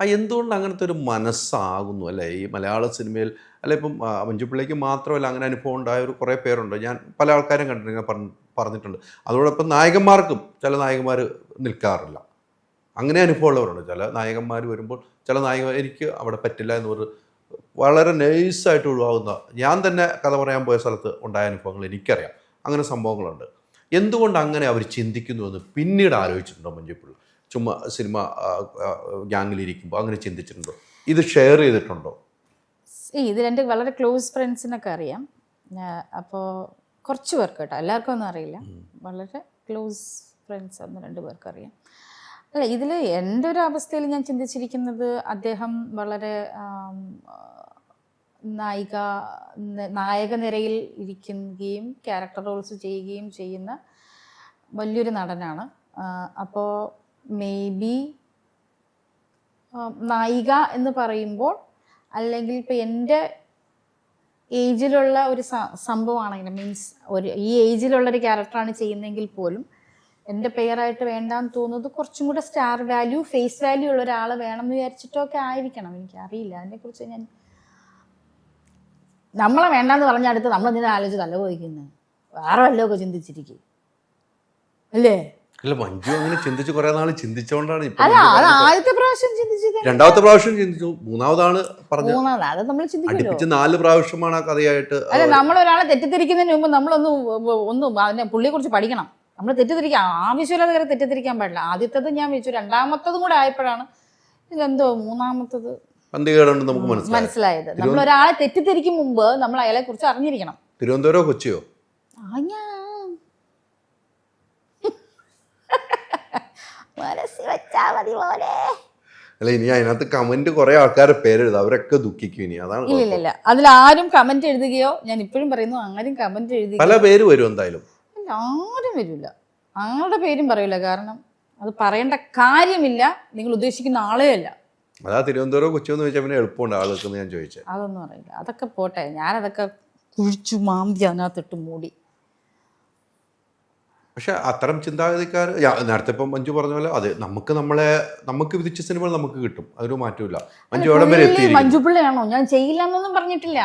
ആ എന്തുകൊണ്ട് അങ്ങനത്തെ ഒരു മനസ്സാകുന്നു? അല്ലേ? ഈ മലയാള സിനിമയിൽ അല്ലെ ഇപ്പം ആ, മാത്രമല്ല അങ്ങനെ അനുഭവം ഉണ്ടായ ഒരു കുറേ പേരുണ്ട്. ഞാൻ പല ആൾക്കാരും കണ്ടിട്ടുണ്ട് പറഞ്ഞിട്ടുണ്ട്. അതോടൊപ്പം നായകന്മാർക്കും ചില നായകന്മാർ നിൽക്കാറില്ല. അങ്ങനെ അനുഭവമുള്ളവരുണ്ട്. ചില നായകന്മാർ വരുമ്പോൾ ചില നായകന്മാർ എനിക്ക് അവിടെ പറ്റില്ല എന്ന് പറഞ്ഞ് വളരെ നൈസായിട്ട് ഒഴിവാകുന്ന ഞാൻ തന്നെ കഥ പറയാൻ പോയ സ്ഥലത്ത് ഉണ്ടായ അനുഭവങ്ങൾ എനിക്കറിയാം. അങ്ങനെ സംഭവങ്ങളുണ്ട്. എന്തുകൊണ്ട് അങ്ങനെ അവർ ചിന്തിക്കുന്നു എന്ന് പിന്നീട് ആലോചിച്ചിട്ടുണ്ടോ മഞ്ജുപിള്ള ചുമ്മാ സിനിമ ഗ്യാങ്ങിലിരിക്കുമ്പോൾ അങ്ങനെ ചിന്തിച്ചിട്ടുണ്ടോ? ഇത് ഷെയർ ചെയ്തിട്ടുണ്ടോ? ഈ ഇത് എന്റെ വളരെ ക്ലോസ് ഫ്രണ്ട്സിനൊക്കെ അറിയാം. അപ്പോൾ കുറച്ച് പേർക്ക് കേട്ടോ. എല്ലാവർക്കും ഒന്നും അറിയില്ല. വളരെ ക്ലോസ് ഫ്രണ്ട്സ് ഒന്ന് രണ്ട് പേർക്ക് അറിയാം. അല്ല ഇതിൽ എന്റെ ഒരു അവസ്ഥയിൽ ഞാൻ ചിന്തിച്ചിരിക്കുന്നത് അദ്ദേഹം വളരെ നായിക നായക നിരയിൽ ഇരിക്കുകയും ക്യാരക്ടർ റോൾസ് ചെയ്യുകയും ചെയ്യുന്ന വലിയൊരു നടനാണ്. അപ്പോൾ മേ ബി നായിക എന്ന് പറയുമ്പോൾ അല്ലെങ്കിൽ ഇപ്പം എന്റെ ഏജിലുള്ള ഒരു സംഭവമാണെങ്കിൽ മീൻസ് ഒരു ഈ ഏജിലുള്ള ഒരു ക്യാരക്ടറാണ് ചെയ്യുന്നതെങ്കിൽ പോലും എന്റെ പേരായിട്ട് വേണ്ടാന്ന് തോന്നുന്നത് കുറച്ചും കൂടെ സ്റ്റാർ വാല്യൂ ഫേസ് വാല്യൂ ഉള്ള ഒരാൾ വേണം എന്ന് വിചാരിച്ചിട്ടൊക്കെ ആയിരിക്കണം. എനിക്കറിയില്ല. അതിനെക്കുറിച്ച് ഞാൻ നമ്മളെ വേണ്ടാന്ന് പറഞ്ഞ അടുത്ത് നമ്മൾ എന്തിനാ ആലോചിച്ച് തല വേറെ വല്ലതൊക്കെ ചിന്തിച്ചിരിക്കും. അല്ലേ? അല്ല മഞ്ജു അങ്ങനെ ചിന്തിച്ച് കുറേ നാൾ ചിന്തിച്ചുകൊണ്ടാണ് ഇപ്പം അല്ല അത് ആദ്യത്തെ പ്രാവശ്യം ചിന്തിച്ചത്. രണ്ടാമത്തെ പ്രാവശ്യം ചിന്തിച്ചു. മൂന്നാമതാണ് പറഞ്ഞു മൂന്നാമത് അത് നമ്മൾ ചിന്തിക്കുമല്ലോ. അടുപ്പിച്ച് നാല് പ്രാവശ്യമാണ് ആ കഥയായിട്ട് അല്ല നമ്മൾ ഒരാളെ തെറ്റിദ്ധരിക്കുന്നതിന് മുമ്പ് നമ്മളൊന്ന് ഒന്ന് അതിനെ പുള്ളിയെ കുറിച്ച് പഠിക്കണം. നമ്മൾ തെറ്റിദ്ധരിക്കാം ആവശ്യമില്ലാതെ കയറി തെറ്റിദ്ധരിക്കാൻ പാടില്ല. ആദ്യത്തത് ഞാൻ വിളിച്ചു രണ്ടാമത്തതും കൂടെ ആയപ്പോഴാണ് ഇതെന്തോ മൂന്നാമത്തത്. പന്തികേടുണ്ട് നമുക്ക് മനസ്സിലായി മനസ്സിലായത്. നമ്മൾ ഒരാളെ തെറ്റിദ്ധരിക്കും മുമ്പ് നമ്മൾ അയാളെ കുറിച്ച് അറിഞ്ഞിരിക്കണം. തിരുവനന്തപുരം കൊച്ചിയോ? ആ ഞാൻ മനസ്സിൽ വെച്ചാ മതി പോലെ അല്ല ഇനി അതിനകത്ത് കമന്റ് കുറെ ആൾക്കാരുടെ പേരെഴുതും. അവരൊക്കെ ദുഃഖിക്കും ഇനി. അതാണ് ഇല്ല ഇല്ല ഇല്ല. അതിൽ ആരും കമന്റ് എഴുതുകയോ ഞാൻ ഇപ്പോഴും പറയുന്നു ആരും കമന്റ് എഴുതി പല പേര് വരും എന്തായാലും. ഇല്ല, ആരും വരില്ല ആരുടെ പേരും പറയില്ല കാരണം അത് പറയേണ്ട കാര്യമില്ല. നിങ്ങൾ ഉദ്ദേശിക്കുന്ന ആളേ അല്ല. അതാ തിരുവനന്തപുരം കൊച്ചി എന്ന് ചോദിച്ചാൽ പിന്നെ എളുപ്പമുണ്ട് ആളുകൾക്ക് ഞാൻ ചോദിച്ചത് അതൊന്നും അറിയില്ല അതൊക്കെ പോട്ടെ. ഞാനതൊക്കെ കുഴിച്ചു മാന്തി അതിനകത്തിട്ട് മൂടി. പക്ഷെ അത്തരം ചിന്താഗതിക്കാർ നേരത്തെ ഇപ്പം മഞ്ജു പറഞ്ഞ പോലെ അതെ നമുക്ക് നമ്മളെ നമുക്ക് വിധിച്ച സിനിമ നമുക്ക് കിട്ടും. അതൊരു മാറ്റമില്ല മഞ്ജു എവിടം വരെ പുള്ളി എത്തിയിരിക്കും മഞ്ജുപിള്ളയാണോ? ഞാൻ ചെയ്യില്ല എന്നൊന്നും പറഞ്ഞിട്ടില്ല.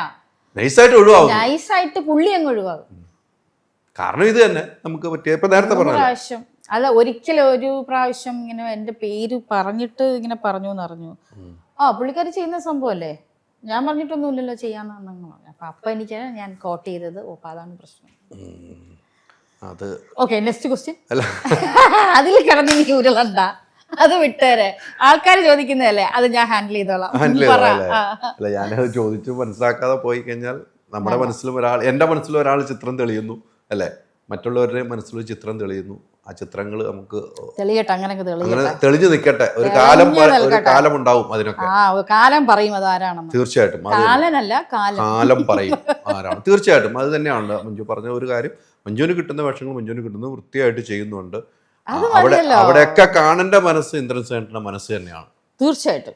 നൈസായിട്ട് ഒഴിവാകും നൈസായിട്ട് പുള്ളി അങ്ങ് ഒഴിവാകും. കാരണം ഇത് തന്നെ. നമുക്ക് പറ്റിയ ഇപ്പൊ നേരത്തെ പറഞ്ഞു അല്ല ഒരിക്കലും ഒരു പ്രാവശ്യം ഇങ്ങനെ എന്റെ പേര് പറഞ്ഞിട്ട് ഇങ്ങനെ പറഞ്ഞു എന്ന് അറിഞ്ഞു. ആ പുള്ളിക്കാരി ചെയ്യുന്ന സംഭവമല്ലേ? ഞാൻ പറഞ്ഞിട്ടൊന്നുമില്ലല്ലോ പറഞ്ഞു അപ്പൊ അപ്പൊ എനിക്ക് ഞാൻ കോട്ട് ചെയ്തത് ഓ അതാണ് പ്രശ്നം. അത് ഓക്കെ നെക്സ്റ്റ് ക്വസ്റ്റ്യൻ അല്ല. അതിൽ കിടന്ന് എനിക്ക് ഉരുളണ്ട. അത് വിട്ടേരെ. ആൾക്കാർ ചോദിക്കുന്നതല്ലേ അത് ഞാൻ ഹാൻഡിൽ ചെയ്തോളാം. ഹാൻഡിൽ? അല്ല? ഞാനത് ചോദിച്ചു മനസ്സിലാക്കാതെ പോയി കഴിഞ്ഞാൽ നമ്മുടെ മനസ്സിലും ഒരാൾ എന്റെ മനസ്സിലും ഒരാൾ ചിത്രം തെളിയുന്നു അല്ലേ? മറ്റുള്ളവരുടെ മനസ്സിലും ചിത്രം തെളിയുന്നു. ആ ചിത്രങ്ങൾ നമുക്ക് തെളിയട്ടെ അങ്ങനെയൊക്കെ അങ്ങനെ തെളിഞ്ഞു നിൽക്കട്ടെ. ഒരു കാലം ഒരു. കാലം ഉണ്ടാവും അതിനൊക്കെ. ആ കാലം പറയും അത് ആരാണെന്ന് തീർച്ചയായിട്ടും കാലനല്ല കാലം. കാലം പറയും ആരാണ്. തീർച്ചയായിട്ടും അത് തന്നെയാണ് മഞ്ജു പറഞ്ഞ ഒരു കാര്യം. മഞ്ജുവിന് കിട്ടുന്ന വേഷങ്ങൾ മഞ്ജുവിന് കിട്ടുന്നത് വൃത്തിയായിട്ട് ചെയ്യുന്നുണ്ട്. അവിടെ അവിടെയൊക്കെ കാണേണ്ട മനസ്സ് ഇന്ദ്രൻ സേനന്റെ മനസ്സ് തന്നെയാണ്. തീർച്ചയായിട്ടും.